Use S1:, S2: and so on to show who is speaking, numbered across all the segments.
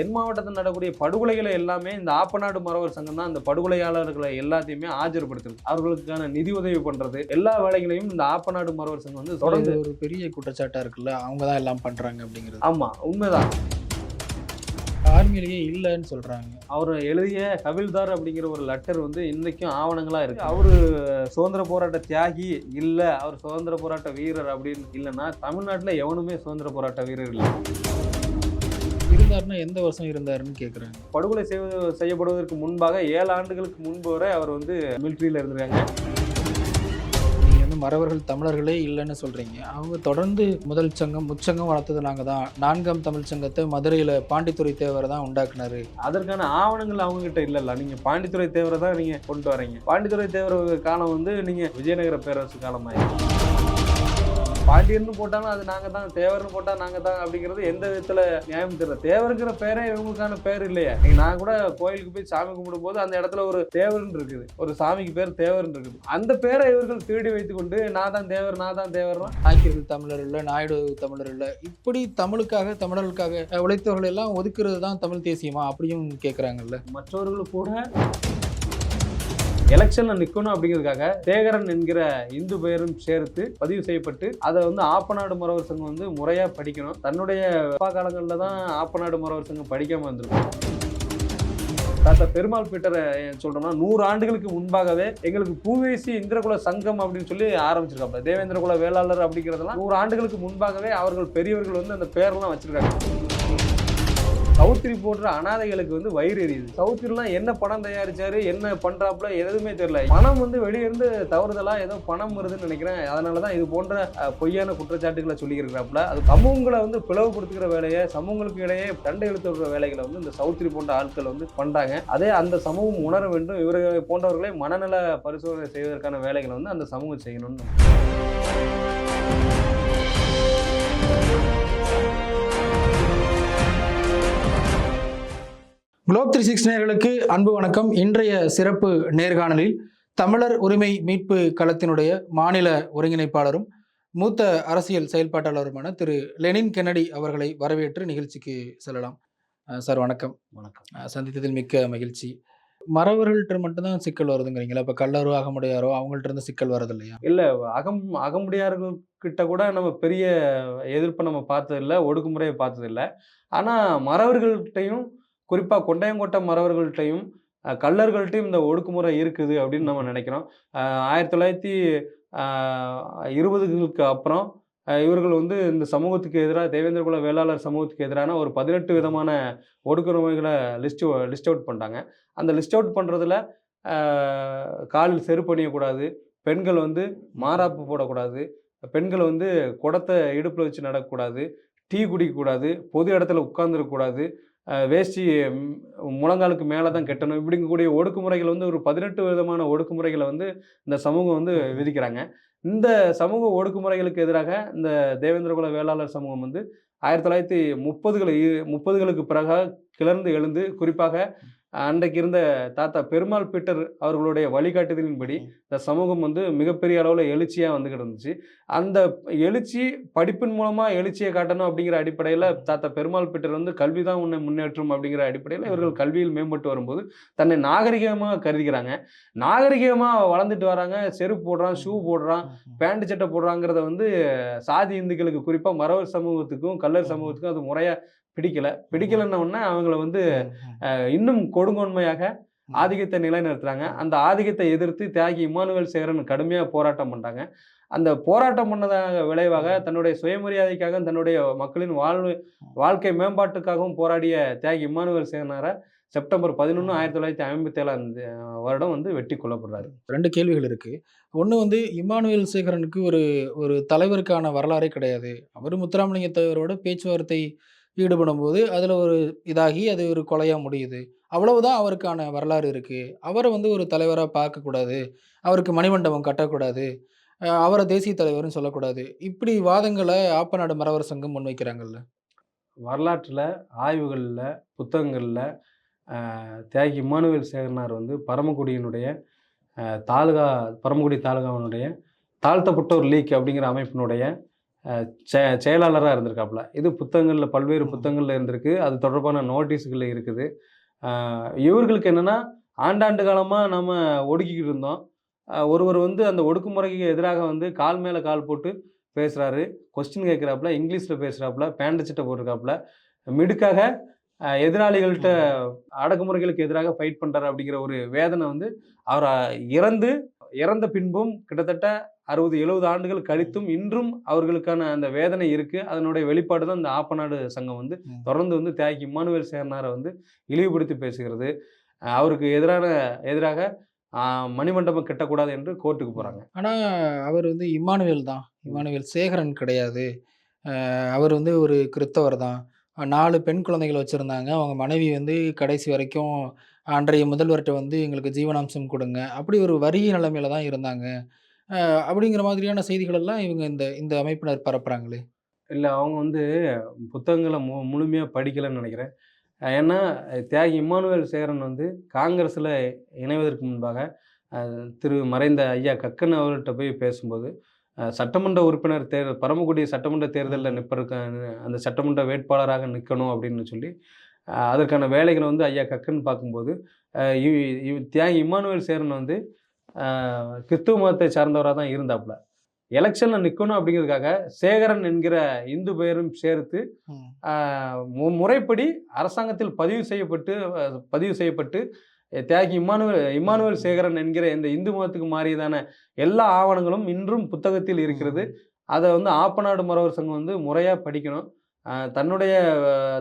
S1: தென் மாவட்டத்தில் நடக்கக்கூடிய படுகொலைகளை எல்லாமே இந்த ஆப்பநாடு மறவர் சங்கம் தான் இந்த படுகொலையாளர்களை எல்லாத்தையுமே ஆஜர்படுத்துது. அவர்களுக்கான நிதி உதவி பண்றது. எல்லா வேலைகளையும் இந்த ஆப்பநாடு மறவர் சங்கம் வந்து தொடர்ந்து
S2: ஒரு பெரிய குற்றச்சாட்டா இருக்குல்ல? அவங்க தான் எல்லாம் பண்றாங்க அப்படிங்கிறது.
S1: ஆமா உண்மைதான்.
S2: ஆர்மியிலேயே இல்லைன்னு சொல்றாங்க.
S1: அவர் எழுதிய கபில்தார் அப்படிங்கிற ஒரு லெட்டர் வந்து இன்னைக்கும் ஆவணங்களா இருக்கு. அவரு சுதந்திர போராட்ட தியாகி இல்ல அவர் சுதந்திர போராட்ட வீரர் அப்படின்னு இல்லைன்னா தமிழ்நாட்டுல எவனுமே சுதந்திர போராட்ட வீரர் இல்லை.
S2: இருந்தாருன்னா எந்த வருஷம் இருந்தாருன்னு கேக்குறாங்க.
S1: படுகொலை செய்யப்படுவதற்கு முன்பாக ஏழு ஆண்டுகளுக்கு முன்பு வரை அவர் வந்து மிலிட்ரியில இருந்திருக்காங்க.
S2: நீங்க வந்து மறவர்கள் தமிழர்களே இல்லைன்னு சொல்றீங்க. அவங்க தொடர்ந்து முதல் சங்கம் முச்சங்கம் வளர்த்தது நாங்க தான். நான்காம் தமிழ் சங்கத்தை மதுரையில பாண்டித்துறை தேவர் தான் உண்டாக்குனாரு.
S1: அதற்கான ஆவணங்கள் அவங்க கிட்ட இல்லல்ல. நீங்க பாண்டித்துறை தேவரை தான் நீங்க கொண்டு வரீங்க. பாண்டித்துறை தேவர் காலம் வந்து நீங்க விஜயநகர பேரரசு காலமாயிருக்கு பாண்டியர்னு போட்டாலும் அது நாங்க தான் தேவர்னு போட்டா நாங்க தான் அப்படிங்கிறது எந்த விதத்துல நியாயம் தெரியல. தேவருங்கிற பேரே இவங்களுக்கான பேர் இல்லையா. நீங்க நான் கூட கோயிலுக்கு போய் சாமி கும்பிடும் போது அந்த இடத்துல ஒரு தேவர்னு இருக்குது. ஒரு சாமிக்கு பேர் தேவர்னு இருக்குது. அந்த பேரை இவர்கள் திருடி வைத்துக் கொண்டு நான் தான் தேவர் நான் தான் தேவர்னா?
S2: நாய்க்கர்கள் தமிழர் இல்லை நாயுடு தமிழர் இல்லை. இப்படி தமிழுக்காக தமிழர்களுக்காக உழைத்தவர்கள் எல்லாம் ஒதுக்குறது தான் தமிழ் தேசியமா அப்படியும் கேட்குறாங்கல்ல
S1: மற்றவர்கள் கூட எலெக்ஷன்ல நிக்கணும் அப்படிங்கிறதுக்காக சேகரன் என்கிற இந்து பெயரும் சேர்த்து பதிவு செய்யப்பட்டு அதை வந்து ஆப்பநாடு மறவர் சங்கம் வந்து முறையா படிக்கணும். தன்னுடைய அப்பா காலங்களில் தான் ஆப்பநாடு மறவர் சங்கம் படிக்காம இருந்திருக்கும். தாத்தா பெருமாள் பீட்டரை சொல்றோம்னா நூறு ஆண்டுகளுக்கு முன்பாகவே எங்களுக்கு பூவேசி இந்திரகுல சங்கம் அப்படின்னு சொல்லி ஆரம்பிச்சிருக்காங்க தேவேந்திரகுல வேளாளர் அப்படிங்கிறதெல்லாம் நூறு ஆண்டுகளுக்கு முன்பாகவே அவர்கள் பெரியவர்கள் வந்து அந்த பேரெல்லாம் வச்சிருக்காங்க. சவுத்ரி போடுற அனாதைகளுக்கு வந்து வயிறு எரியுது. சவுத்ரிலாம் என்ன பணம் தயாரிச்சாரு என்ன பண்றாப்புல எதுவுமே தெரியல. பணம் வந்து வெளியிருந்து தவறுதலா ஏதோ பணம் வருதுன்னு நினைக்கிறேன். அதனாலதான் இது போன்ற பொய்யான குற்றச்சாட்டுகளை சொல்லியிருக்கிறாப்புல. அது சமூகங்களை வந்து பிளவுபடுத்துகிற வேலையை சமூகங்களுக்கு இடையே தண்டை இழுத்து விடுற வேலைகளை வந்து இந்த சவுத்ரி போன்ற ஆட்கள் வந்து பண்றாங்க. அதே அந்த சமூகம் உணர வேண்டும். இவர்கள் போன்றவர்களை மனநல பரிசோதனை செய்வதற்கான வேலைகளை வந்து அந்த சமூகம் செய்யணும்னு
S2: குளோப் த்ரீ சிக்ஸ் நேயர்களுக்கு அன்பு வணக்கம். இன்றைய சிறப்பு நேர்காணலில் தமிழர் உரிமை மீட்பு களத்தினுடைய மாநில ஒருங்கிணைப்பாளரும் மூத்த அரசியல் செயல்பாட்டாளருமான திரு லெனின் கென்னடி அவர்களை வரவேற்று நிகழ்ச்சிக்கு செல்லலாம். சார் வணக்கம்.
S1: வணக்கம்.
S2: சந்தித்ததில் மிக்க மகிழ்ச்சி. மறவர்கள்ட்ட மட்டும்தான் சிக்கல் வருதுங்கிறீங்களா? இப்போ கல்லறோ அகமுடையாரோ அவங்கள்ட்ட இருந்து சிக்கல் வரது இல்லையா
S1: இல்ல அகம் அகமுடியார்கள் கிட்ட கூட நம்ம பெரிய எதிர்ப்பை நம்ம பார்த்தது இல்ல ஒடுக்குமுறையை பார்த்தது இல்ல ஆனா மறவர்கள்ட்டையும் குறிப்பாக கொண்டையங்கோட்டை மறவர்கள்ட்டையும் அஹ், கள்ளர்கள்ட்டையும் இந்த ஒடுக்குமுறை இருக்குது அப்படின்னு நம்ம நினைக்கிறோம். ஆயிரத்தி தொள்ளாயிரத்தி இருபதுகளுக்கு அப்புறம் இவர்கள் வந்து இந்த சமூகத்துக்கு எதிராக தேவேந்திரகுல வேளாளர் சமூகத்துக்கு எதிரான ஒரு பதினெட்டு விதமான ஒடுக்குமுறைகளை லிஸ்ட் லிஸ்ட் அவுட் பண்ணிட்டாங்க. அந்த லிஸ்ட் அவுட் பண்ணுறதுல காலில் செருப்பு அணியக்கூடாது பெண்கள் வந்து மாறாப்பு போடக்கூடாது பெண்கள் வந்து குடத்தை இடுப்பில் வச்சு நடக்கக்கூடாது டீ குடிக்கக்கூடாது பொது இடத்துல உட்கார்ந்துருக்கக்கூடாது வேஷ்டி முழங்காலுக்கு மேலே தான் கட்டணும். இப்படிங்கக்கூடிய ஒடுக்குமுறைகள் வந்து ஒரு பதினெட்டு விதமான ஒடுக்குமுறைகளை வந்து இந்த சமூகம் வந்து விதிக்கிறாங்க. இந்த சமூக ஒடுக்குமுறைகளுக்கு எதிராக இந்த தேவேந்திரகுல வேளாளர் சமூகம் வந்து ஆயிரத்தி தொள்ளாயிரத்தி முப்பதுகளை முப்பதுகளுக்கு பிறகு கிளர்ந்து எழுந்து குறிப்பாக அன்றைக்கு இருந்த தாத்தா பெருமாள் பீட்டர் அவர்களுடைய வழிகாட்டுதலின்படி இந்த சமூகம் வந்து மிகப்பெரிய அளவில் எழுச்சியாக வந்துக்கிட்டு இருந்துச்சு அந்த எழுச்சி படிப்பின் மூலமாக எழுச்சியை காட்டணும் அப்படிங்கிற அடிப்படையில் தாத்தா பெருமாள் பீட்டர் வந்து கல்வி தான் உன்னை முன்னேற்றும் அப்படிங்கிற அடிப்படையில் இவர்கள் கல்வியில் மேம்பட்டு வரும்போது தன்னை நாகரிகமாக கருதிக்கிறாங்க. நாகரிகமாக வளர்ந்துட்டு வராங்க. செருப்பு போடுறான் ஷூ போடுறான் பேண்ட் சட்டை போடுறாங்கிறத வந்து சாதி இந்துக்களுக்கு குறிப்பாக மறவர் சமூகத்துக்கும் கல்லர் சமூகத்துக்கும் அது முறையாக பிடிக்கல. பிடிக்கலன்ன அவங்கள வந்து இன்னும் கொடுங்கோன்மையாக ஆதிக்கத்தை நிலைநிறுத்துறாங்க. அந்த ஆதிக்கத்தை எதிர்த்து தியாகி இமானுவேல் சேரன் கடுமையாக போராட்டம் பண்ணாங்க அந்த போராட்டம் பண்ணதாக விளைவாக தன்னுடைய சுயமரியாதைக்காக தன்னுடைய மக்களின் வாழ்வு வாழ்க்கை மேம்பாட்டுக்காகவும் போராடிய தியாகி இமானுவேல் சேனாரை செப்டம்பர் பதினொன்று ஆயிரத்தி தொள்ளாயிரத்தி ஐம்பத்தி ஏழாம் வருடம் வந்து வெட்டி கொல்லப்படுறாரு.
S2: ரெண்டு கேள்விகள் இருக்கு. ஒன்று வந்து இமானுவேல் சேகரனுக்கு ஒரு ஒரு தலைவருக்கான வரலாறே கிடையாது. அவர் முத்துராமலிங்க தலைவரோட பேச்சுவார்த்தை ஈடுபடும் போது அதில் ஒரு இதாகி அது ஒரு கொலையாக முடியுது. அவ்வளவுதான் அவருக்கான வரலாறு இருக்குது அவரை வந்து ஒரு தலைவராக பார்க்கக்கூடாது. அவருக்கு மணிமண்டபம் கட்டக்கூடாது. அஹ் அவரை தேசிய தலைவர்னு சொல்லக்கூடாது. இப்படி வாதங்களை ஆப்பநாடு மறவர் சங்கம் முன்வைக்கிறாங்கல்ல?
S1: வரலாற்றில் ஆய்வுகளில் புத்தகங்களில் தியாகி இமானுவேல் சேகரனார் வந்து பரமக்குடியினுடைய தாலுகா பரமக்குடி தாலுகாவினுடைய தாழ்த்தப்பட்டோர் லீக் அப்படிங்கிற அமைப்பினுடைய செயலாளராக இருந்திருக்காப்புல. இது புத்தகங்களில் பல்வேறு. புத்தகங்களில் இருந்திருக்கு. அது தொடர்பான நோட்டீஸுகள் இருக்குது. இவர்களுக்கு என்னென்னா ஆண்டாண்டு காலமாக நம்ம ஒடுக்கிக்கிட்டு இருந்தோம். ஒருவர் வந்து அந்த ஒடுக்குமுறைக்கு எதிராக வந்து கால் மேலே கால் போட்டு பேசுகிறாரு கொஸ்டின் கேட்குறாப்புல இங்கிலீஷில் பேசுகிறாப்புல பேண்ட் சட்டை போட்டிருக்காப்புல. மிடுக்காக எதிராளிகள்கிட்ட அடக்குமுறைகளுக்கு எதிராக ஃபைட் பண்ணுறாரு அப்படிங்கிற ஒரு வேதனை வந்து அவர் இறந்து இறந்த பின்பும் கிட்டத்தட்ட அறுபது எழுபது ஆண்டுகள் கழித்தும் இன்றும் அவர்களுக்கான அந்த வேதனை இருக்குது அதனுடைய வெளிப்பாடு தான் இந்த ஆப்பநாடு சங்கம் வந்து. தொடர்ந்து வந்து தியாகி இம்மானுவேல் சேர்னாரை வந்து இழிவுபடுத்தி பேசுகிறது. அவருக்கு எதிரான எதிராக மணிமண்டபம் கட்டக்கூடாது என்று கோர்ட்டுக்கு போகிறாங்க
S2: ஆனால் அவர் வந்து இம்மானுவேல் தான். இம்மானுவேல் சேகரன் கிடையாது. அவர் வந்து ஒரு கிறித்தவர் தான். நாலு பெண் குழந்தைகள் வச்சுருந்தாங்க. அவங்க மனைவி வந்து கடைசி வரைக்கும் அன்றைய முதல்வர்கிட்ட வந்து எங்களுக்கு ஜீவனாம்சம் கொடுங்க. அப்படி ஒரு வறிய நிலைமையில தான் இருந்தாங்க. அஹ் அப்படிங்கிற மாதிரியான செய்திகள் எல்லாம் இவங்க இந்த இந்த அமைப்பினர் பரப்புறாங்களே?
S1: இல்லை அவங்க வந்து புத்தகங்களை மு முழுமையாக படிக்கலைன்னு நினைக்கிறேன். அஹ் ஏன்னா தியாகி இம்மானுவேல் சேரன் வந்து காங்கிரஸில் இணைவதற்கு முன்பாக அஹ், திரு மறைந்த ஐயா கக்கன் அவர்கிட்ட போய் பேசும்போது அஹ், சட்டமன்ற உறுப்பினர் தேர்தல் பரமக்குடி சட்டமன்ற தேர்தலில் நிற்பதற்கு அந்த சட்டமன்ற வேட்பாளராக நிற்கணும் அப்படின்னு சொல்லி அஹ், அதற்கான வேலைகளை வந்து ஐயா கக்கன் பார்க்கும்போது அஹ், இவ்- இவ் தியாகி இம்மானுவேல் சேரன் வந்து கிறிஸ்துவ மதத்தை சார்ந்தவராக தான் இருந்தாப்புல. எலெக்ஷனில் நிற்கணும் அப்படிங்கிறதுக்காக சேகரன் என்கிற இந்து பெயரும் சேர்த்து முறைப்படி அரசாங்கத்தில் பதிவு செய்யப்பட்டு பதிவு செய்யப்பட்டு தியாகி இம்மானுவேல் இம்மானுவேல் சேகரன் என்கிற இந்த இந்து மதத்துக்கு மாறியதான எல்லா ஆவணங்களும் இன்றும் புத்தகத்தில் இருக்கிறது. அதை வந்து ஆப்பநாடு மறவர் சங்கம் வந்து முறையாக படிக்கணும். தன்னுடைய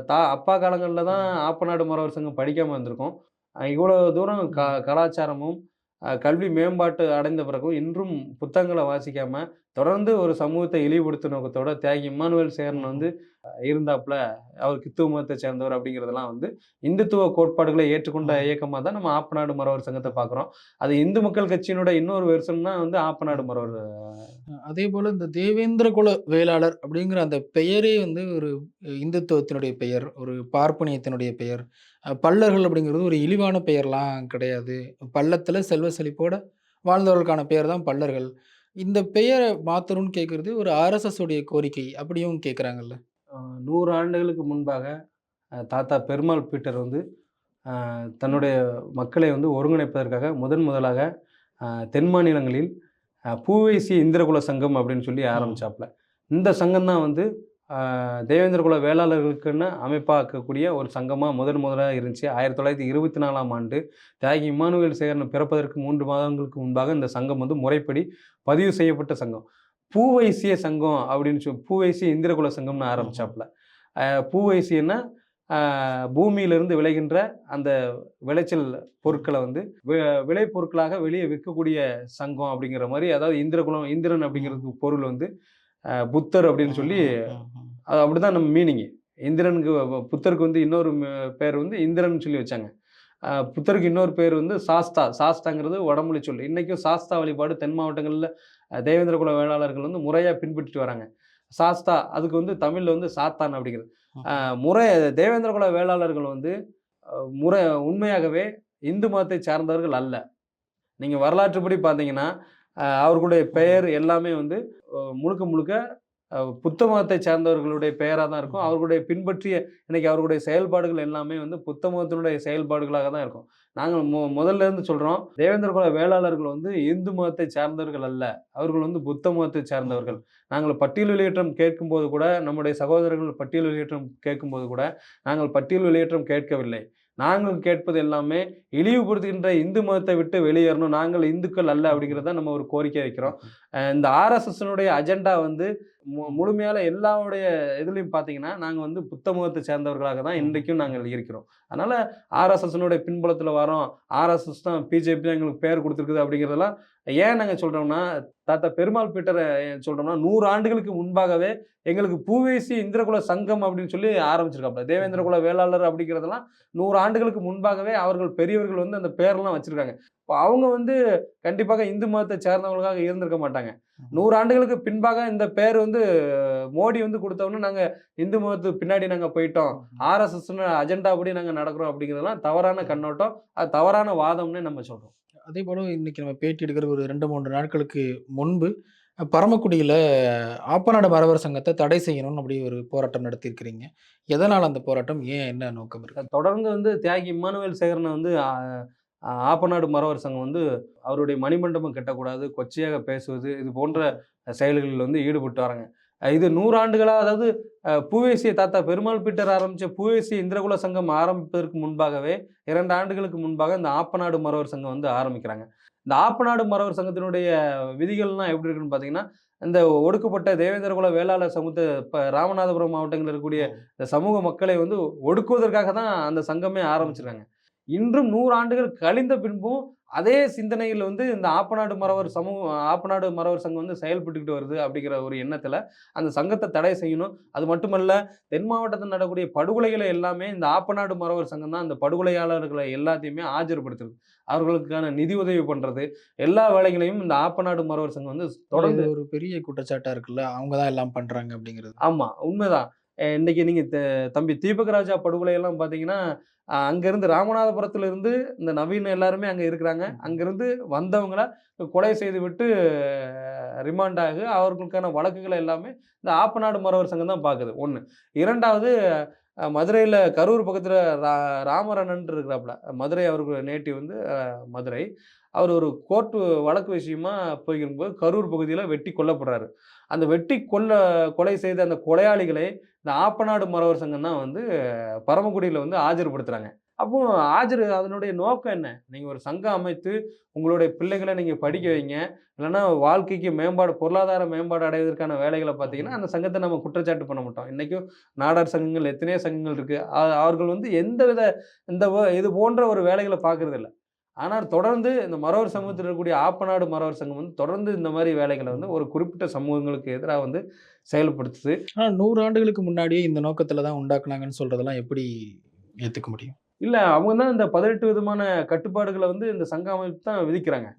S1: தா அப்பா காலங்களில் தான் ஆப்பநாடு மறவர் சங்கம் படிக்காமல் இருந்திருக்கும் இவ்வளோ தூரம் க கலாச்சாரமும் கல்வி மேம்பாட்டு அடைந்த பிறகும் இன்றும் புத்தகங்களை வாசிக்காம தொடர்ந்து ஒரு சமூகத்தை இழிவுபடுத்தும் நோக்கத்தோட தியாகி இம்மானுவேல் சேரன் வந்து இருந்தாப்புல அவர் கித்துவ மதத்தை சேர்ந்தவர் அப்படிங்கிறதெல்லாம் வந்து இந்துத்துவ கோட்பாடுகளை ஏற்றுக்கொண்ட. இயக்கமாக தான் நம்ம ஆப்பநாடு மறவர் சங்கத்தை பார்க்குறோம். அது இந்து மக்கள் கட்சியினோட இன்னொரு வெர்ஷன் தான் வந்து ஆப்பநாடு மறவர்
S2: அதே போல் இந்த தேவேந்திர குல வேளாளர் அப்படிங்கிற அந்த பெயரே வந்து ஒரு இந்துத்துவத்தினுடைய பெயர் ஒரு பார்ப்பனியத்தினுடைய பெயர். பல்லர்கள் அப்படிங்கிறது ஒரு இழிவான பெயர்லாம் கிடையாது. பள்ளத்தில் செல்வ செழிப்போட வாழ்ந்தவர்களுக்கான பெயர் தான் பல்லர்கள். இந்த பெயரை மாற்றணும்னு கேட்குறது ஒரு ஆர்எஸ்எஸ் உடைய கோரிக்கை அப்படியும் கேட்குறாங்கல்ல.
S1: நூறு ஆண்டுகளுக்கு முன்பாக தாத்தா பெருமாள் பீட்டர் வந்து தன்னுடைய மக்களை வந்து ஒருங்கிணைப்பதற்காக முதன் முதலாக தென் மாநிலங்களில் ஆஹ் பூவைசி இந்திரகுல சங்கம் அப்படின்னு சொல்லி ஆரம்பிச்சாப்புல. இந்த சங்கம் தான் வந்து தேவேந்திரகுல தேவேந்திர குல வேளாளர்களுக்குன்னு அமைப்பாக்கக்கூடிய ஒரு சங்கமாக முதன் முதலாக இருந்துச்சு. ஆயிரத்தி தொள்ளாயிரத்தி இருபத்தி நாலாம் ஆண்டு தியாகி இமானுவேல் சேகரன் பிறப்பதற்கு மூன்று மாதங்களுக்கு முன்பாக இந்த சங்கம் வந்து முறைப்படி பதிவு செய்யப்பட்ட சங்கம். பூவைசிய சங்கம் அப்படின்னு சொல்லி பூவைசிய இந்திரகுல சங்கம்னு ஆரம்பிச்சாப்புல. பூவைசியன்னா பூமியிலிருந்து விளைகின்ற அந்த விளைச்சல் பொருட்களை வந்து வி- விளை பொருட்களாக வெளியே விற்கக்கூடிய சங்கம் அப்படிங்கிற மாதிரி அதாவது இந்திரகுலம் இந்திரன் அப்படிங்கிறதுக்கு பொருள் வந்து புத்தர் அப்படின்னு சொல்லி அது அப்படிதான் நம்ம மீனிங் இந்திரனுக்கு புத்தருக்கு வந்து இன்னொரு பேர் வந்து இந்திரன் சொல்லி வச்சாங்க. புத்தருக்கு இன்னொரு பேர் வந்து சாஸ்தா. சாஸ்தாங்கிறது வடமொழி சொல். இன்னைக்கும் சாஸ்தா வழிபாடு தென் மாவட்டங்களில் தேவேந்திர குல வேளாளர்கள் வந்து முறையாக பின்பற்றிட்டு வராங்க. சாஸ்தா அதுக்கு வந்து தமிழில் வந்து சாத்தான் அப்படிங்கிறது. முறை தேவேந்திர குல வேளாளர்கள் வந்து முறை உண்மையாகவே இந்து மதத்தை சார்ந்தவர்கள் அல்ல. நீங்கள் வரலாற்றுப்படி பார்த்தீங்கன்னா அவர்களுடைய பெயர் எல்லாமே வந்து முழுக்க முழுக்க புத்த மதத்தை சார்ந்தவர்களுடைய பெயராக தான் இருக்கும். அவர்களுடைய பின்பற்றிய இன்னைக்கு அவர்களுடைய செயல்பாடுகள் எல்லாமே வந்து புத்த மதத்தினுடைய செயல்பாடுகளாக தான் இருக்கும். நாங்கள் மு முதல்ல இருந்து சொல்கிறோம் தேவேந்திர குல வேளாளர்கள் வந்து இந்து மதத்தை சார்ந்தவர்கள் அல்ல. அவர்கள் வந்து புத்த மதத்தை சார்ந்தவர்கள். நாங்கள் பட்டியல் வெளியேற்றம் கேட்கும்போது கூட நம்முடைய சகோதரர்கள் பட்டியல் வெளியேற்றம் கேட்கும்போது கூட நாங்கள் பட்டியல் வெளியேற்றம் கேட்கவில்லை. நாங்கள் கேட்பது எல்லாமே இழிவுபடுத்துகின்ற இந்து மதத்தை விட்டு வெளியேறணும் நாங்கள் இந்துக்கள் அல்ல அப்படிங்கிறத நம்ம ஒரு கோரிக்கை வைக்கிறோம். இந்த ஆர்எஸ்எஸ்னுடைய அஜெண்டா வந்து முழுமையால எல்லாருடைய இதுலையும் பார்த்தீங்கன்னா நாங்கள் வந்து புத்த மதத்தை சேர்ந்தவர்களாக தான் இன்றைக்கும் நாங்கள் இருக்கிறோம். அதனால ஆர்எஸ்எஸ்னுடைய பின்புலத்தில் வரோம் ஆர்எஸ்எஸ் தான் பிஜேபி தான் எங்களுக்கு பேர் கொடுத்துருக்குது அப்படிங்கிறதெல்லாம் ஏன் நாங்கள் சொல்கிறோம்னா தாத்தா பெருமாள் பீட்டரை சொல்கிறோம்னா நூறு ஆண்டுகளுக்கு முன்பாகவே எங்களுக்கு பூவேசி இந்திரகுல சங்கம் அப்படின்னு சொல்லி ஆரம்பிச்சிருக்காப்புல. தேவேந்திர குல வேளாளர் அப்படிங்கிறதெல்லாம் நூறு ஆண்டுகளுக்கு முன்பாகவே அவர்கள் பெரியவர்கள் வந்து அந்த பேர்லாம் வச்சிருக்காங்க. இப்போ அவங்க வந்து கண்டிப்பாக இந்து மதத்தை சேர்ந்தவங்களுக்காக இருந்திருக்க மாட்டாங்க நூறு ஆண்டுகளுக்கு பின்பாக இந்த பேர் வந்து மோடி வந்து கொடுத்தவொன்னே நாங்கள் இந்து மதத்துக்கு பின்னாடி நாங்கள் போயிட்டோம் ஆர்எஸ்எஸ்னு அஜெண்டா படி நாங்கள் நடக்கிறோம் அப்படிங்கிறதெல்லாம் தவறான கண்ணோட்டம் அது தவறான வாதம்னு நம்ம சொல்கிறோம்
S2: அதே போல் இன்னைக்கு நம்ம பேட்டி எடுக்கிற ஒரு ரெண்டு மூன்று நாட்களுக்கு முன்பு பரமக்குடியில ஆப்பநாடு மறவர் சங்கத்தை தடை செய்யணும்னு அப்படி ஒரு போராட்டம் நடத்தியிருக்கிறீங்க. எதனால அந்த போராட்டம்? ஏன் என்ன நோக்கம் இருக்கு?
S1: தொடர்ந்து வந்து தியாகி இம்மானுவேல் சேகரனை வந்து ஆப்பநாடு மறவர் சங்கம் வந்து அவருடைய மணிமண்டபம் கட்டக்கூடாது, கொச்சையாக பேசுவது, இது போன்ற செயல்களில் வந்து ஈடுபட்டு வராங்க. இது 100 ஆண்டுகளா அதாவது பூவேசிய தாத்தா பெருமாள் பீட்டர் ஆரம்பிச்ச பூவேசி இந்திரகுல சங்கம் ஆரம்பிப்பதற்கு முன்பாகவே 2 ஆண்டுகளுக்கு முன்பாக இந்த ஆப்பநாடு மறவர் சங்கம் வந்து ஆரம்பிக்கிறாங்க. இந்த ஆப்பநாடு மறவர் சங்கத்தினுடைய விதிகள்லாம் எப்படி இருக்குன்னு பார்த்தீங்கன்னா, இந்த ஒடுக்கப்பட்ட தேவேந்திரகுல வேளாளர் சமூகத்த இப்ப ராமநாதபுரம் மாவட்டங்கள்ல இருக்கக்கூடிய இந்த சமூக மக்களை வந்து ஒடுக்குவதற்காக தான் அந்த சங்கமே ஆரம்பிச்சிருக்காங்க. இன்றும் 100 ஆண்டுகள் கழிந்த பின்பும் அதே சிந்தனையில வந்து இந்த ஆப்பநாடு மறவர் சமூகம் ஆப்பநாடு மறவர் சங்கம் வந்து செயல்பட்டுக்கிட்டு வருது அப்படிங்கிற ஒரு எண்ணத்துல அந்த சங்கத்த தடை செய்யணும். அது மட்டுமல்ல, தென் மாவட்டத்துல நடக்கக்கூடிய படுகொலைகளை எல்லாமே இந்த ஆப்பநாடு மறவர் சங்கம் தான் அந்த படுகொலையாளர்களை எல்லாத்தையுமே ஆஜர்படுத்துது. அவர்களுக்கான நிதி உதவி பண்றது, எல்லா வேலைகளையும் இந்த ஆப்பநாடு மறவர் சங்கம் வந்து தொடர்ந்து
S2: ஒரு பெரிய குற்றச்சாட்டா இருக்குல்ல. அவங்க தான் எல்லாம் பண்றாங்க அப்படிங்கிறது.
S1: ஆமா, உண்மைதான். அ இன்னைக்கு நீங்க த தம்பி தீபக் ராஜா படுகொலையெல்லாம் பார்த்தீங்கன்னா, அங்கருந்து ராமநாதபுரத்துல இருந்து இந்த நவீன் எல்லாருமே அங்க இருக்கிறாங்க. அங்கிருந்து வந்தவங்கள கொலை செய்துவிட்டு ரிமாண்ட் ஆகி அவர்களுக்கான வழக்குகள எல்லாமே இந்த ஆப்பநாடு மறவர் சங்கம் தான் பார்க்குது. 1. 2வது அ மதுரையில கரூர் பக்கத்துல ரா ராமரண்ணன் இருக்கிறாப்புல. மதுரை அவருக்கு நேட்டிவ் வந்து மதுரை. அவர் ஒரு கோர்ட் வழக்கு விஷயமா போயிருக்கும்போது கரூர் பகுதியில வெட்டி கொல்லப்படுறாரு. அந்த வெட்டி கொல்ல கொலை செய்த அந்த கொலையாளிகளை இந்த ஆப்பநாடு மறவர் சங்கம் தான் வந்து பரமக்குடியில் வந்து ஆஜர்படுத்துகிறாங்க அப்போ ஆஜர் அதனுடைய நோக்கம் என்ன? நீங்கள் ஒரு சங்கம் அமைத்து உங்களுடைய பிள்ளைகளை நீங்கள் படிக்க வைங்க. இல்லைன்னா வாழ்க்கைக்கு மேம்பாடு பொருளாதார மேம்பாடு அடைவதற்கான வேலைகளை பார்த்தீங்கன்னா, அந்த சங்கத்தை நம்ம குற்றச்சாட்டு பண்ண மாட்டோம். இன்றைக்கும் நாடார் சங்கங்கள் எத்தனையோ சங்கங்கள் இருக்குது அவர்கள் வந்து எந்த வித இந்த இது போன்ற ஒரு வேலைகளை பார்க்கறதில்ல. ஆனால் தொடர்ந்து இந்த மறவர் சமூகத்தில் இருக்கக்கூடிய ஆப்பநாடு மறவர் சங்கம் வந்து தொடர்ந்து இந்த மாரி வேலைகள வந்து ஒரு குறிப்பிட்ட சமூகங்களுக்கு எதிரா வந்து செயல்படுத்துது.
S2: ஆனா 100 ஆண்டுகளுக்கு முன்னாடியே இந்த நோக்கத்துல தான் உண்டாக்குனாங்கன்னு சொல்றதெல்லாம் எப்படி ஏத்துக்க முடியும்?
S1: இல்ல அவங்க தான் இந்த 18 விதமான கட்டுப்பாடுகள வந்து இந்த சங்க அமைப்பு தான் விதிக்கிறாங்க.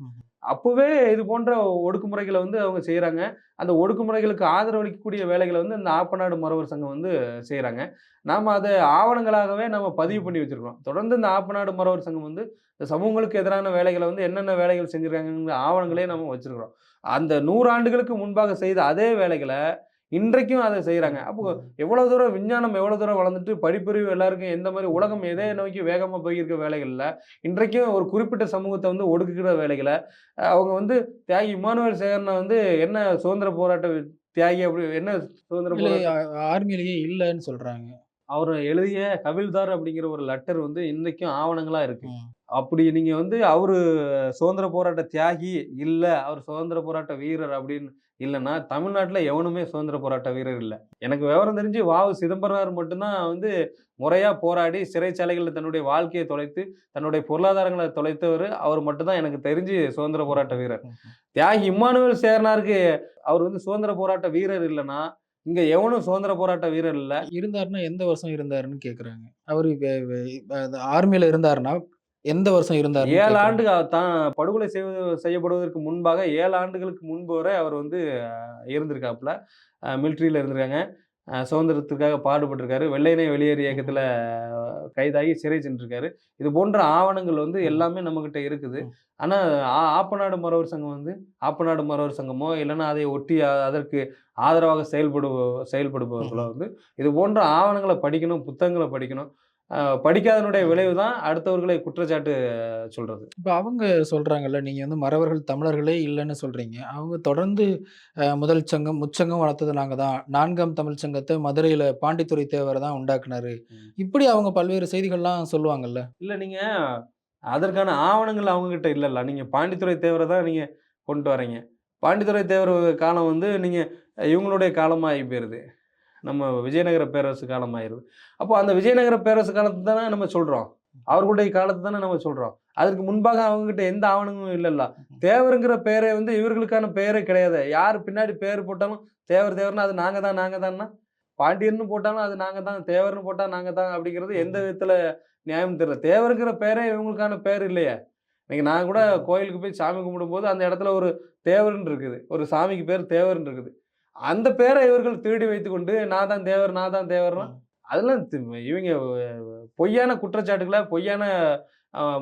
S1: அப்போவே இது போன்ற ஒடுக்குமுறைகளை வந்து அவங்க செய்கிறாங்க அந்த ஒடுக்குமுறைகளுக்கு ஆதரவளிக்கக்கூடிய வேலைகளை வந்து இந்த ஆப்பநாடு மறவர் சங்கம் வந்து செய்கிறாங்க நாம் அதை ஆவணங்களாகவே நம்ம பதிவு பண்ணி வச்சுருக்கோம் தொடர்ந்து இந்த ஆப்பநாடு மறவர் சங்கம் வந்து இந்த சமூகங்களுக்கு எதிரான வேலைகளை வந்து என்னென்ன வேலைகள் செஞ்சுருக்காங்கங்கிற ஆவணங்களே நம்ம வச்சுருக்கிறோம். அந்த நூறாண்டுகளுக்கு முன்பாக செய்த அதே வேலைகளை இன்றைக்கும் அத செய்றாங்க. அப்போ எவ்வளவு தூரம் விஞ்ஞானம் எவ்வளவு தூரம் வளர்ந்துட்டு படிப்பறிவு எல்லாருக்கும் எந்த மாரி உலகம் எதை நோக்கி வேகமா போயிருக்க வேலைகள்ல, இன்றைக்கும் ஒரு குறிப்பிட்ட சமூகத்த வந்து ஒடுக்குகிற வேலைகள, அவங்க வந்து தியாகி இம்மானுவேல் சேகரன வந்து என்ன சுதந்திர போராட்ட தியாகி அப்படி என்ன சுதந்திர
S2: இல்ல
S1: போராட்ட
S2: ஆர்மியிலேயே இல்லன்னு சொல்றாங்க.
S1: அவரு எழுதிய கவில்தார் அப்படிங்கிற ஒரு லெட்டர் வந்து இன்னைக்கும் ஆவணங்களா இருக்கு.
S2: ம்.
S1: அப்படி நீங்க வந்து அவரு சுதந்திர போராட்ட தியாகி இல்ல, அவர் சுதந்திர போராட்ட வீரர் அப்படின்னு இல்லைன்னா தமிழ்நாட்டில் எவனுமே சுதந்திர போராட்ட வீரர் இல்லை எனக்கு விவரம் தெரிஞ்சு வாவு சிதம்பரனார் மட்டும்தான் வந்து முறையாக போராடி சிறைச்சாலைகளில் தன்னுடைய வாழ்க்கையை தொலைத்து, தன்னுடைய பொருளாதாரங்களை தொலைத்தவர் அவர் மட்டும்தான் எனக்கு தெரிஞ்சு சுதந்திர போராட்ட வீரர். தியாகி இம்மானுவேல் சேர்னாருக்கு அவர் வந்து சுதந்திர போராட்ட வீரர் இல்லைன்னா இங்க எவனும் சுதந்திர போராட்ட வீரர் இல்ல.
S2: இருந்தாருன்னா எந்த வருஷம் இருந்தாருன்னு கேட்குறாங்க. அவரு ஆர்மியில இருந்தாருன்னா, எந்த வருஷம்
S1: 7
S2: கேட்குறாங்க.
S1: ஆண்டு தான் படுகொலை செய்வது செய்யப்படுவதற்கு முன்பாக 7 ஆண்டுகளுக்கு முன்பு வரை அவர் வந்து இருந்திருக்காப்புல. அ மிலிட்டரியில இருந்திருக்காங்க. சுதந்திரத்திற்காக பாடுபட்டிருக்காரு. வெள்ளையனே வெளியேறு இயக்கத்துல கைதாகி சிறை சென்றிருக்காரு. இது போன்ற ஆவணங்கள் வந்து எல்லாமே நம்மகிட்ட இருக்குது.
S2: ம்.
S1: ஆனா ஆ ஆப்பநாடு மறவர் சங்கம் வந்து ஆப்பநாடு மறவர் சங்கமோ, இல்லன்னா அதை ஒட்டி அதற்கு ஆதரவாக செயல்படுப செயல்படுபவர்களோ. வந்து இது போன்ற ஆவணங்கள படிக்கணும், புத்தகங்கள படிக்கணும். படிக்காதனுடைய விளைவு தான் அடுத்தவர்களை குற்றச்சாட்டு சொல்றது.
S2: இப்ப அவங்க சொல்றாங்கல்ல, நீங்க வந்து மறவர்கள் தமிழர்களே இல்லன்னு சொல்றீங்க. அவங்க தொடர்ந்து முதல் சங்கம், முச்சங்கம் வளர்த்தது நாங்க தான். 4ஆம் தமிழ்ச் சங்கத்த மதுரையில பாண்டித்துரை தேவர் தான் உண்டாக்குனாரு. இப்படி அவங்க பல்வேறு செய்திகள்லாம் சொல்லுவாங்கல்ல.
S1: இல்ல நீங்க அதற்கான ஆவணங்கள் அவங்ககிட்ட இல்லல்ல. நீங்க பாண்டித்துரை தேவர தான் நீங்க கொண்டு வர்றீங்க. பாண்டித்துரை தேவர் காலம் வந்து நீங்க இவங்களுடைய காலமா ஆகி போயிருது. நம்ம விஜயநகர பேரரசு காலம் ஆயிருது. அப்போ அந்த விஜயநகர பேரரசு காலத்த தானே நம்ம சொல்றோம். அவர்களுடைய காலத்த தானே நம்ம சொல்றோம். அதற்கு முன்பாக அவங்ககிட்ட எந்த ஆவணங்களும் இல்லல்ல. தேவர்ங்கிற பெயரே வந்து இவர்களுக்கான பெயரே கிடையாது. யார் பின்னாடி பேர் போட்டாலும் தேவர் தேவர்னா அது நாங்க தான் நாங்க தான்னா, பாண்டியன்னு போட்டாலும் அது நாங்க தான், தேவர்ன்னு போட்டா நாங்க தான் அப்படிங்கிறது எந்த விதத்துல நியாயம் தெரியல. தேவர்ங்கிற பெயரே இவங்களுக்கான பெயர் இல்லையே. இன்னைக்கு நான் கூட கோயிலுக்கு போய் சாமி கும்பிடும்போது அந்த இடத்துல ஒரு தேவர்ன்னு இருக்குது. ஒரு சாமிக்கு பேர் தேவர்ன்னு இருக்குது. அந்த பேர இவர்கள் திருடி வைத்துக்கொண்டு நான் தான் தேவர், நான் தான் தேவர்னா. அதெல்லாம் இவங்க பொய்யான குற்றச்சாட்டுகள, பொய்யான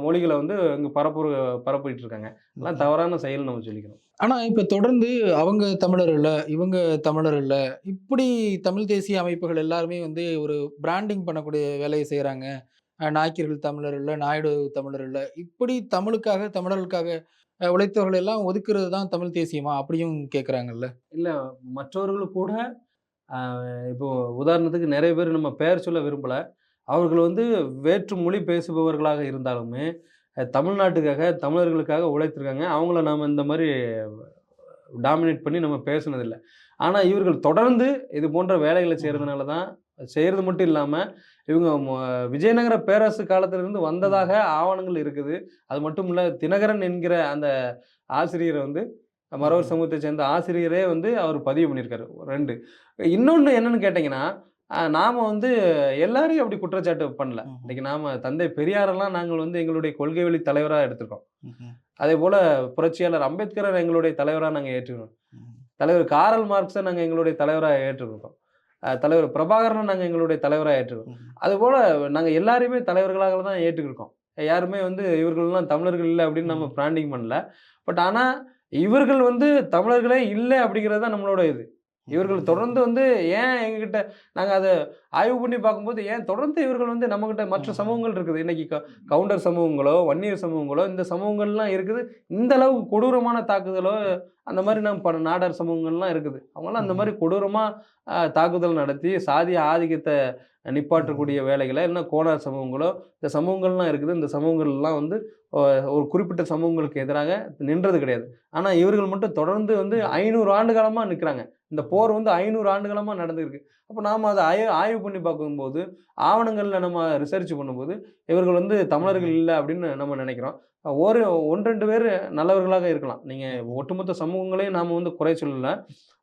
S1: மொழிகளை வந்து இங்கே பரப்பு பரப்பிட்டு இருக்காங்க. எல்லாம் தவறான செயல் நம்ம சொல்லிக்கணும்
S2: ஆனா இப்ப தொடர்ந்து அவங்க தமிழர் இல்ல இவங்க தமிழர் இல்ல இப்படி தமிழ் தேசிய அமைப்புகள் எல்லாருமே வந்து ஒரு பிராண்டிங் பண்ணக்கூடிய வேலையை செய்றாங்க. அஹ் நாய்க்கர்கள் தமிழர் இல்ல நாயுடு தமிழர் இல்ல இப்படி தமிழுக்காக தமிழர்களுக்காக உழைத்தவர்கள் எல்லாம் ஒதுக்குறது தான் தமிழ் தேசியமா? அப்படியும் கேக்குறாங்கல்ல.
S1: இல்லை மற்றவர்கள் கூட இப்போ உதாரணத்துக்கு நிறைய பேர் நம்ம பெயர் சொல்ல விரும்பலை. அவர்கள் வந்து வேற்று மொழி பேசுபவர்களாக இருந்தாலுமே தமிழ்நாட்டுக்காக தமிழர்களுக்காக உழைத்திருக்காங்க. அவங்கள நாம் இந்த மாதிரி டாமினேட் பண்ணி நம்ம பேசுனதில்லை. ஆனால் இவர்கள் தொடர்ந்து இது போன்ற வேலைகளை செய்கிறதுனால தான் செய்கிறது மட்டும் இல்லாமல் இவங்க விஜயநகர பேரரசு காலத்திலிருந்து வந்ததாக ஆவணங்கள் இருக்குது. அது மட்டும் இல்லை தினகரன் என்கிற அந்த ஆசிரியரை வந்து மறவர் சமூகத்தை சேர்ந்த ஆசிரியரே வந்து அவர் பதிவு பண்ணியிருக்காரு. ரெண்டு. இன்னொன்று என்னன்னு கேட்டிங்கன்னா நாம வந்து எல்லாரையும் அப்படி குற்றச்சாட்டு பண்ணல. இன்னைக்கு நாம தந்தை பெரியாரெல்லாம் நாங்கள் வந்து எங்களுடைய கொள்கை வழி தலைவராக எடுத்திருக்கோம். அதே போல புரட்சியாளர் அம்பேத்கரை எங்களுடைய தலைவராக நாங்கள் ஏற்றுக்கிறோம் தலைவர் காரல் மார்க்ஸை நாங்கள் எங்களுடைய தலைவராக ஏற்றுக்கிட்டோம் அஹ் தலைவர் பிரபாகரனை நாங்கள் எங்களுடைய தலைவராக ஏற்றுக்கிறோம் அதுபோல் நாங்கள் எல்லாரையுமே தலைவர்களாக தான் ஏற்றுக்கிருக்கோம். யாருமே வந்து இவர்கள்லாம் தமிழர்கள் இல்லை அப்படின்னு நம்ம பிராண்டிங் பண்ணல. பட் ஆனால் இவர்கள் வந்து தமிழர்களே இல்லை அப்படிங்கிறது தான் நம்மளோட இது. இவர்கள் தொடர்ந்து வந்து ஏன் எங்ககிட்ட நாங்கள் அதை ஆய்வு பண்ணி பார்க்கும்போது ஏன் தொடர்ந்து இவர்கள் வந்து நம்மகிட்ட மற்ற சமூகங்கள் இருக்குது. இன்னைக்கு க- கவுண்டர் சமூகங்களோ வன்னியர் சமூகங்களோ இந்த சமூகங்கள்லாம் இருக்குது. இந்த அளவுக்கு கொடூரமான தாக்குதலோ அந்த மாதிரி நம்ம ப நாடார் சமூகங்கள்லாம் இருக்குது. அவங்களாம் அந்த மாதிரி கொடூரமாக தாக்குதல் நடத்தி சாதிய ஆதிக்கத்தை நிப்பாட்டக்கூடிய வேலைகளை என்ன கோனார் சமூகங்களோ இந்த சமூகங்கள்லாம் இருக்குது. இந்த சமூகங்கள்லாம் வந்து ஒரு குறிப்பிட்ட சமூகங்களுக்கு எதிராக நின்றது கிடையாது. ஆனால் இவர்கள் மட்டும் தொடர்ந்து வந்து ஐநூறு ஆண்டு காலமாக நிற்கிறாங்க இந்த போர் வந்து ஐநூறு ஆண்டு காலமாக நடந்திருக்கு அப்போ நாம் அதை ஆய்வு ஆய்வு பண்ணி பார்க்கும்போது ஆவணங்களில் நம்ம ரிசர்ச் பண்ணும்போது இவர்கள் வந்து தமிழர்கள் இல்லை அப்படின்னு நம்ம நினைக்கிறோம். ஒரு ஒன்று ரெண்டு பேர் நல்லவர்களாக இருக்கலாம். நீங்கள் ஒட்டுமொத்த சமூகங்களையும் நாம் வந்து குறை சொல்லலை.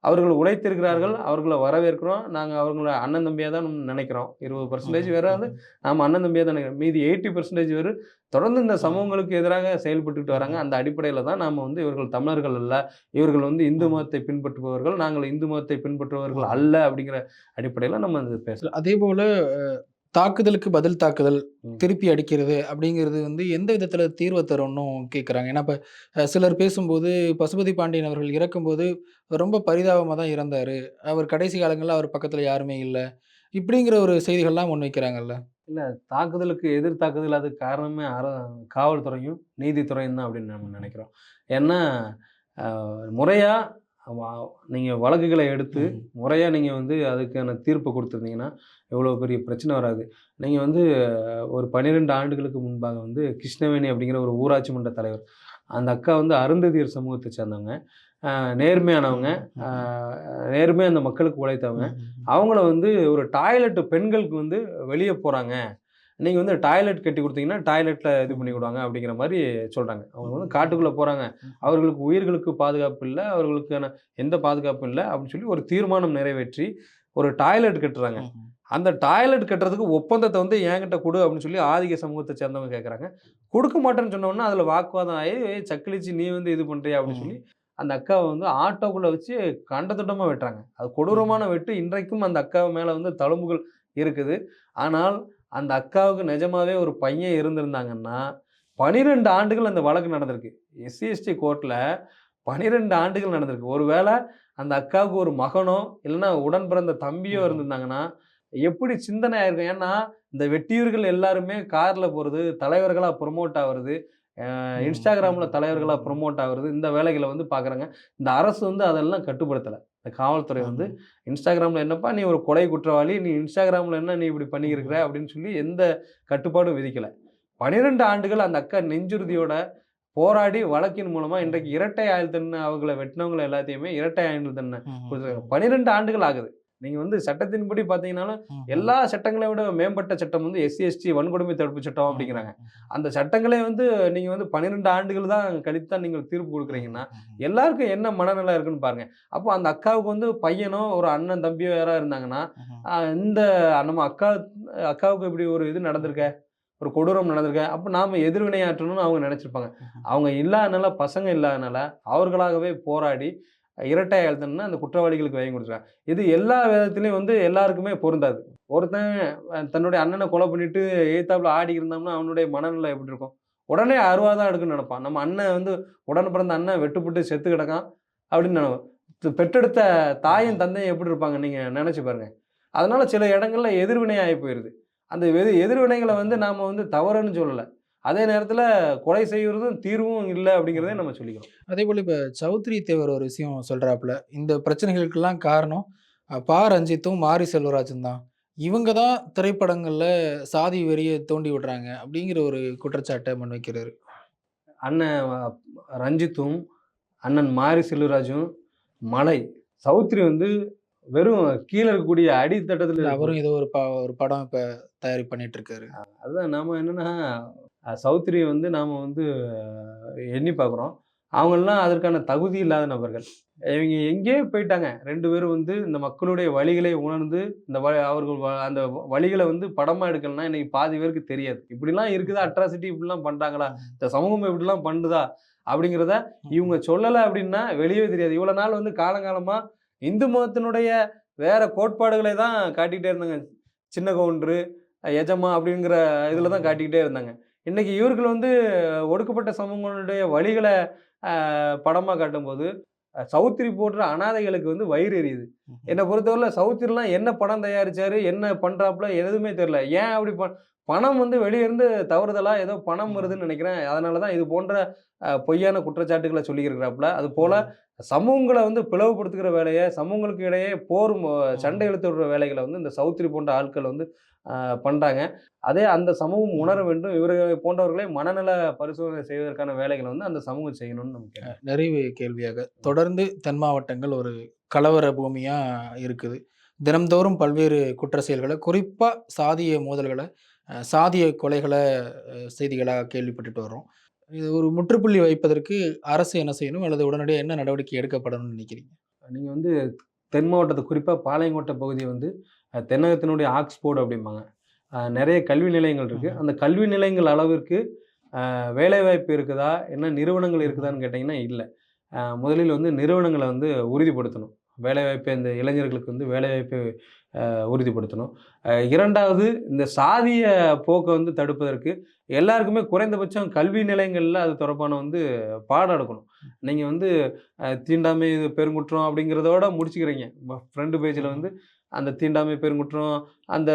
S1: அவர்கள் உழைத்திருக்கிறார்கள் அவர்களை வரவேற்கிறோம். நாங்கள் அவங்கள அண்ணன் தம்பியாக தான் நினைக்கிறோம். இருபது பர்சன்டேஜ் வேற வந்து நாம் அண்ணன் தம்பியாக தான் நினைக்கிறோம். மீதி எயிட்டி பர்சன்டேஜ் பேர் தொடர்ந்து இந்த சமூகங்களுக்கு எதிராக செயல்பட்டுக்கிட்டு வராங்க. அந்த அடிப்படையில் தான் நாம் வந்து இவர்கள் தமிழர்கள் அல்ல இவர்கள் வந்து இந்து மதத்தை பின்பற்றுபவர்கள் நாங்கள் இந்து மதத்தை பின்பற்றுபவர்கள் அல்ல அப்படிங்கிற அடிப்படையில் நம்ம பேசலாம்.
S2: அதே போல தாக்குதலுக்கு பதில் தாக்குதல். திருப்பி அடிக்கிறது அப்படிங்கிறது வந்து எந்த விதத்துல தீர்வை தரும்னும் கேட்குறாங்க ஏன்னா இப்போ சிலர் பேசும்போது பசுபதி பாண்டியன் அவர்கள் இறக்கும்போது ரொம்ப பரிதாபமாக தான் இறந்தாரு. அவர் கடைசி காலங்களில் அவர் பக்கத்தில் யாருமே இல்லை. இப்படிங்கிற ஒரு செய்திகள்லாம் முன்வைக்கிறாங்கல்ல.
S1: தாக்குதலுக்கு எதிர் தாக்குதல் அதுக்கு காரணமே அற காவல்துறையும் நீதித்துறையும் தான் அப்படின்னு நம்ம நினைக்கிறோம். ஏன்னா முறையாக நீங்கள் வழக்குகளை எடுத்து. முறையாக நீங்கள் வந்து அதுக்கான தீர்ப்பு கொடுத்துருந்தீங்கன்னா எவ்வளோ பெரிய பிரச்சனை வராது. நீங்கள் வந்து ஒரு பன்னிரெண்டு ஆண்டுகளுக்கு முன்பாக வந்து கிருஷ்ணவேணி அப்படிங்கிற ஒரு ஊராட்சி மன்ற தலைவர் அந்த அக்கா வந்து அருந்ததியர் சமூகத்தை சேர்ந்தவங்க. நேர்மையானவங்க. நேர்மையாக அந்த மக்களுக்கு உழைத்தவங்க. அவங்கள வந்து ஒரு டாய்லெட் பெண்களுக்கு வந்து வெளியே போகிறாங்க நீங்கள் வந்து டாய்லெட் கட்டி கொடுத்தீங்கன்னா டாய்லெட்டில் இது பண்ணி விடுவாங்க அப்படிங்கிற மாதிரி சொல்கிறாங்க அவங்க வந்து காட்டுக்குள்ளே போகிறாங்க அவர்களுக்கு உயிர்களுக்கு பாதுகாப்பு இல்லை அவர்களுக்கான எந்த பாதுகாப்பும் இல்லை அப்படின்னு சொல்லி ஒரு தீர்மானம் நிறைவேற்றி ஒரு டாய்லெட் கட்டுறாங்க. அந்த டாய்லெட் கட்டுறதுக்கு ஒப்பந்தத்தை வந்து என்கிட்ட கொடு அப்படின்னு சொல்லி ஆதிக்க சமூகத்தை சேர்ந்தவங்க கேட்குறாங்க கொடுக்க மாட்டேன்னு சொன்னோன்னா அதில் வாக்குவாதம் ஆகி "ஏய், சக்கிலிச்சு நீ வந்து இது பண்ணுறியா அப்படின்னு சொல்லி அந்த அக்காவை வந்து ஆட்டோக்குள்ளே வச்சு கண்டத்துட்டமாக வெட்டுறாங்க. அது கொடூரமான வெட்டு. இன்றைக்கும் அந்த அக்கா மேலே வந்து தழும்புகள் இருக்குது. ஆனால் அந்த அக்காவுக்கு நிஜமாவே ஒரு பையன் இருந்திருந்தாங்கன்னா பனிரெண்டு ஆண்டுகள் அந்த வழக்கு நடந்திருக்கு. எஸ்சி எஸ்டி கோர்ட்டில் பனிரெண்டு ஆண்டுகள் நடந்திருக்கு. ஒருவேளை அந்த அக்காவுக்கு ஒரு மகனோ இல்லைன்னா உடன் பிறந்த தம்பியோ. இருந்திருந்தாங்கன்னா எப்படி சிந்தனை ஆயிருக்கும்? ஏன்னா இந்த வெட்டியூர்கள் எல்லாருமே காரில் போகிறது தலைவர்களாக ப்ரொமோட் ஆகுறது. இன்ஸ்டாகிராமில் தலைவர்களாக ப்ரொமோட் ஆகுறது இந்த வேலைகளை வந்து பார்க்குறாங்க இந்த அரசு வந்து அதெல்லாம் கட்டுப்படுத்தலை. இந்த காவல்துறை வந்து இன்ஸ்டாகிராமில் என்னப்பா நீ ஒரு கொலை குற்றவாளி நீ இன்ஸ்டாகிராமில் என்ன நீ இப்படி பண்ணியிருக்கிற அப்படின்னு சொல்லி எந்த கட்டுப்பாடும் விதிக்கலை. பன்னிரெண்டு ஆண்டுகள் அந்த அக்கா நெஞ்சுறுதியோட போராடி வழக்கின் மூலமாக இன்றைக்கு இரட்டை ஆயுள் தண்டனை அவங்கள வெட்டினவங்களை எல்லாத்தையுமே இரட்டை ஆயுள் தண்டனை கொடுத்துருக்காங்க. பன்னிரெண்டு ஆண்டுகள் ஆகுது. நீங்கள் வந்து சட்டத்தின்படி பார்த்தீங்கன்னாலும் எல்லா சட்டங்களை விட மேம்பட்ட சட்டம் வந்து எஸ்சி எஸ்டி வன்கொடுமை தடுப்பு சட்டம் அப்படிங்கிறாங்க. அந்த சட்டங்களே வந்து நீங்கள் வந்து பன்னிரெண்டு ஆண்டுகள் தான் கழித்து தான் நீங்கள் தீர்ப்பு கொடுக்குறீங்கன்னா எல்லாருக்கும் என்ன மனநிலை இருக்குன்னு பாருங்க. அப்போ அந்த அக்காவுக்கு வந்து பையனோ ஒரு அண்ணன் தம்பியோ யாராவது இருந்தாங்கன்னா இந்த நம்ம அக்கா அக்காவுக்கு இப்படி ஒரு இது நடந்திருக்க ஒரு கொடூரம் நடந்திருக்க அப்போ நாம் எதிர்வினையாற்றணும்னு அவங்க நினச்சிருப்பாங்க. அவங்க இல்லாதனால பசங்க இல்லாதனால அவர்களாகவே போராடி இரட்டை எழுதணும்னா அந்த குற்றவாளிகளுக்கு வாங்கி கொடுத்துருக்காங்க இது எல்லா விதத்துலையும் வந்து எல்லாருக்குமே பொருந்தாது. ஒருத்தன் தன்னுடைய அண்ணனை கொலை பண்ணிட்டு எய்த்தாப்புல ஆடி இருந்தோம்னா அவனுடைய மனநிலை எப்படி இருக்கும்? உடனே அருவா தான் எடுக்குன்னு நினைப்பான். நம்ம அண்ணன் வந்து உடனே பிறந்த அண்ணன் வெட்டுப்பட்டு செத்து கிடக்கான் அப்படின்னு நினைப்போம் பெற்றெடுத்த தாயும் தந்தையும் எப்படி இருப்பாங்க நீங்கள் நினச்சி பாருங்க. அதனால சில இடங்கள்ல எதிர்வினை ஆகி போயிடுது அந்த எதிர்வினைகளை வந்து நாம் வந்து தவறுன்னு சொல்லலை. அதே நேரத்தில் கொலை செய்வதும் தீர்வும் இல்லை அப்படிங்கிறதே நம்ம சொல்லிக்கிறோம்.
S2: அதே போல் இப்போ சௌத்ரி தேவர் ஒரு விஷயம் சொல்கிறாப்புல இந்த பிரச்சனைகளுக்கெல்லாம் காரணம் பா. ரஞ்சித்தும் மாரி செல்வராஜும் தான். இவங்க தான் திரைப்படங்களில் சாதி வெறியை தூண்டி விடுறாங்க அப்படிங்கிற ஒரு குற்றச்சாட்டை முன்வைக்கிறாரு.
S1: அண்ணன் ரஞ்சித்தும் அண்ணன் மாரி செல்வராஜும் மலை. சௌத்ரி வந்து வெறும் கீழே இருக்கக்கூடிய அடித்தட்டத்தில்
S2: அவரும் ஏதோ ஒரு ப ஒரு படம் இப்போ தயாரி பண்ணிட்டு இருக்காரு.
S1: அதுதான் நாம என்னன்னா அஹ், சௌத்ரியை வந்து நாம் வந்து எண்ணி பார்க்குறோம். அவங்கெல்லாம் அதற்கான தகுதி இல்லாத நபர்கள். இவங்க எங்கேயோ போயிட்டாங்க. ரெண்டு பேரும் வந்து இந்த மக்களுடைய வழிகளை உணர்ந்து இந்த வ அவர்கள் அந்த வழிகளை வந்து படமாக எடுக்கலன்னா இன்னைக்கு பாதி பேருக்கு தெரியாது. இப்படிலாம் இருக்குதா? அட்ராசிட்டி இப்படிலாம் பண்ணுறாங்களா இந்த சமூகம் இப்படிலாம் பண்ணுதா? அப்படிங்கிறத இவங்க சொல்லலை அப்படின்னா வெளியே தெரியாது. இவ்வளோ நாள் வந்து காலங்காலமாக இந்து மதத்தினுடைய வேற கோட்பாடுகளை தான் காட்டிக்கிட்டே இருந்தாங்க. சின்ன கவுண்டரு எஜமா அப்படிங்கிற இதில் தான் காட்டிக்கிட்டே இருந்தாங்க. இன்னைக்கு இவர்கள் வந்து ஒடுக்கப்பட்ட சமூகங்களுடைய வழிகளை படமாக காட்டும்போது அஹ், சௌத்ரி போன்ற அனாதைகளுக்கு வந்து வயிறு எரியுது. என்னை பொறுத்தவரை சௌத்ரிலாம் என்ன படம் தயாரிச்சாரு என்ன பண்றாப்புல எதுவுமே தெரியல. ஏன் அப்படி ப பணம் வந்து வெளியே இருந்து தவறுதலா ஏதோ பணம் வருதுன்னு நினைக்கிறேன். அதனால தான் இது போன்ற பொய்யான குற்றச்சாட்டுகளை சொல்லியிருக்கிறாப்புல. அது போல சமூகங்களை வந்து பிளவுபடுத்துகிற வேலையை சமூகங்களுக்கு இடையே போர் சண்டை இழுத்து விடுற வேலைகளை வந்து இந்த சௌத்ரி போன்ற ஆட்கள் வந்து அஹ், பண்றாங்க. அதே அந்த சமூகம் உணர வேண்டும். இவர்களை போன்றவர்களை மனநல பரிசோதனை செய்வதற்கான வேலைகளை வந்து அந்த சமூகம் செய்யணும்னு நமக்கு.
S2: நிறைவு கேள்வியாக. தொடர்ந்து தென் மாவட்டங்கள் ஒரு கலவர பூமியாக இருக்குது. தினம்தோறும் பல்வேறு குற்ற செயல்களை குறிப்பாக சாதிய மோதல்களை சாதிய கொலைகளை செய்திகளாக கேள்விப்பட்டுட்டு வரோம் இது ஒரு முற்றுப்புள்ளி வைப்பதற்கு அரசு என்ன செய்யணும்? அல்லது உடனடியாக என்ன நடவடிக்கை எடுக்கப்படணும்னு நினைக்கிறீங்க?
S1: நீங்கள் வந்து தென் மாவட்டத்தை குறிப்பாக பாளையங்கோட்டை பகுதியை வந்து தென்னகத்தினுடைய ஆக்ஸ்போர்டு அப்படிம்பாங்க. நிறைய கல்வி நிலையங்கள் இருக்குது. அந்த கல்வி நிலையங்கள் அளவிற்கு வேலைவாய்ப்பு இருக்குதா? என்ன நிறுவனங்கள் இருக்குதான்னு கேட்டிங்கன்னா இல்லை. முதலில் வந்து நிறுவனங்களை வந்து உறுதிப்படுத்தணும். வேலைவாய்ப்பை இந்த இளைஞர்களுக்கு வந்து வேலைவாய்ப்பை உறுதிப்படுத்தணும். இரண்டாவது இந்த சாதிய போக்கை வந்து தடுப்பதற்கு எல்லாருக்குமே குறைந்தபட்சம் கல்வி நிலையங்களில் அது தொடர்பான வந்து பாடம் எடுக்கணும். நீங்கள் வந்து தீண்டாமை இது பெருங்குற்றம் அப்படிங்கிறதோட முடிச்சுக்கிறீங்க. ஃப்ரெண்டு பேஜில் வந்து அந்த தீண்டாமை பெருங்குற்றம் அந்த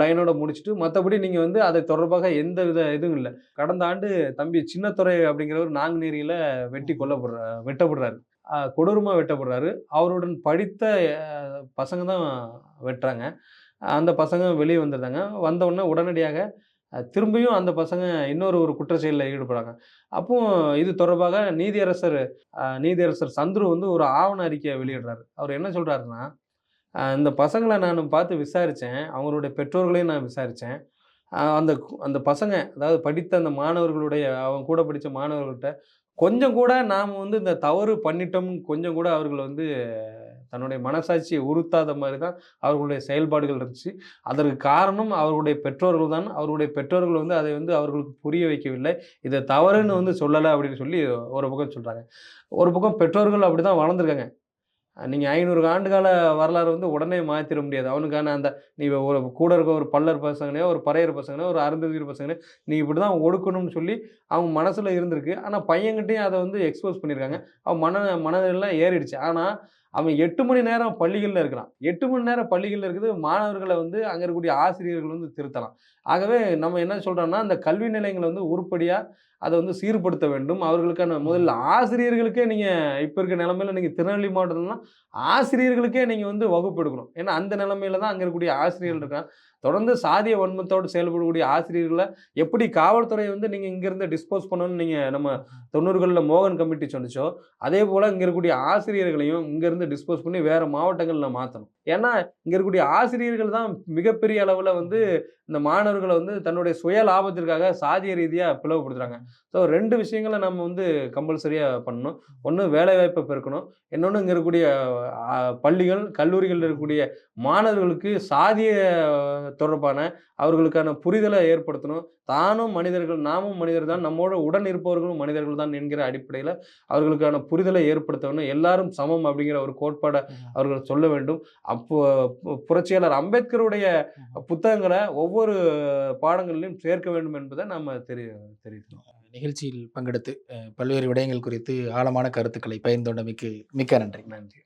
S1: லைனோட முடிச்சுட்டு மற்றபடி நீங்கள் வந்து அதை தொடர்பாக எந்த வித இதுவும் இல்லை. கடந்த ஆண்டு தம்பி சின்னத்துறை அப்படிங்கிறவர் நாங்குநேரியில் வெட்டி கொல்லப்படுற வெட்டப்படுறாரு. கொடூரமாக வெட்டப்படுறாரு. அவருடன் படித்த பசங்க தான் வெட்டுறாங்க. அந்த பசங்க வெளியே வந்துடுறாங்க வந்தவுடனே உடனடியாக திரும்பியும் அந்த பசங்க இன்னொரு ஒரு குற்ற செயலில் ஈடுபடுறாங்க. அப்போ இது தொடர்பாக நீதியரசர் நீதியரசர் சந்துரு வந்து ஒரு ஆவண அறிக்கையை வெளியிடுறாரு. அவர் என்ன சொல்கிறாருன்னா இந்த பசங்களை நான் பார்த்து விசாரித்தேன் அவங்களுடைய பெற்றோர்களையும் நான் விசாரித்தேன் அந்த அந்த பசங்க அதாவது படித்த அந்த மாணவர்களுடைய அவங்க கூட படித்த மாணவர்கள்ட்ட கொஞ்சம் கூட நாம் வந்து இந்த தவறு பண்ணிட்டோம் கொஞ்சம் கூட அவர்கள் வந்து தன்னுடைய மனசாட்சியை உறுத்தாத மாதிரி தான் அவர்களுடைய செயல்பாடுகள் இருந்துச்சு. அதற்கு காரணம் அவர்களுடைய பெற்றோர்கள் தான். அவர்களுடைய பெற்றோர்கள் வந்து அதை வந்து அவர்களுக்கு புரிய வைக்கவில்லை. இதை தவறுன்னு வந்து சொல்லலை அப்படின்னு சொல்லி ஒரு பக்கம் சொல்கிறாங்க ஒரு பக்கம் பெற்றோர்கள் அப்படி தான் வளர்ந்துருக்காங்க. நீங்கள் ஐநூறு ஆண்டுகால வரலாறு வந்து உடனே மாற்றிட முடியாது. அவனுக்கான அந்த நீ ஒரு கூட இருக்க ஒரு பல்லர் பசங்களையோ ஒரு பறையர் பசங்களையோ ஒரு அருந்ததிர் பசங்கனே நீ இப்படி தான் ஒடுக்கணும்னு சொல்லி அவங்க மனசில் இருந்திருக்கு. ஆனால் பையன்கிட்டையும் அதை வந்து எக்ஸ்போஸ் பண்ணியிருக்காங்க. அவன் மன மனதெல்லாம் ஏறிடுச்சு. ஆனால் அவன் எட்டு மணி நேரம் பள்ளிகளில் இருக்கிறான். எட்டு மணி நேரம் பள்ளிகளில் இருக்குது மாணவர்களை வந்து அங்கே இருக்கக்கூடிய ஆசிரியர்கள் வந்து திருத்தலாம். ஆகவே நம்ம என்ன சொல்கிறோம்னா அந்த கல்வி நிலையங்களை வந்து உருப்படியாக அதை வந்து சீர்படுத்த வேண்டும். அவர்களுக்கான முதல்ல ஆசிரியர்களுக்கே நீங்கள் இப்போ இருக்க நிலமையில நீங்கள் திருநெல்வேலி மாவட்டம்னா ஆசிரியர்களுக்கே நீங்கள் வந்து வகுப்பு எடுக்கணும். ஏன்னா அந்த நிலமையில தான் அங்கே இருக்கக்கூடிய ஆசிரியர்கள் இருக்காங்க. தொடர்ந்து சாதிய வன்மத்தோடு செயல்படக்கூடிய ஆசிரியர்களை எப்படி காவல்துறையை வந்து நீங்கள் இங்கேருந்து டிஸ்போஸ் பண்ணணும்னு நீங்கள் நம்ம தொண்ணூறுகளில் மோகன் கமிட்டி சொன்னிச்சோ அதே போல் இங்கே இருக்கக்கூடிய ஆசிரியர்களையும் இங்கேருந்து டிஸ்போஸ் பண்ணி வேறு மாவட்டங்களில் மாற்றணும் ஏன்னா இங்கே இருக்கக்கூடிய ஆசிரியர்கள் தான் மிகப்பெரிய அளவில் வந்து இந்த மாணவர்களை வந்து தன்னுடைய சுய லாபத்திற்காக சாதிய ரீதியாக பிளவுபடுத்துகிறாங்க ஸோ ரெண்டு விஷயங்களை நம்ம வந்து கம்பல்சரியாக பண்ணணும். ஒன்று வேலைவாய்ப்பை பெருக்கணும். இன்னொன்று இங்கே இருக்கக்கூடிய பள்ளிகள் கல்லூரிகளில் இருக்கக்கூடிய மாணவர்களுக்கு சாதிய தொடர்பான அவர்களுக்கான புரிதலை ஏற்படுத்தணும். தானும் மனிதர்கள் நாமும் மனிதர் தான். நம்மோட உடன் இருப்பவர்களும் மனிதர்கள் தான் என்கிற அடிப்படையில் அவர்களுக்கான புரிதலை ஏற்படுத்தணும். எல்லாரும் சமம் அப்படிங்கிற ஒரு கோட்பாடை அவர்கள் சொல்ல வேண்டும். அப்போ புரட்சியாளர் அம்பேத்கருடைய புத்தகங்களை ஒவ்வொரு பாடங்களிலும் சேர்க்க வேண்டும் என்பதை நம்ம தெரிய தெரிவிக்கணும்.
S2: நிகழ்ச்சியில் பங்கெடுத்து பல்வேறு விடயங்கள் குறித்து ஆழமான கருத்துக்களை பகிர்ந்தோண்டமைக்கு மிக்க நன்றி.
S1: நன்றி.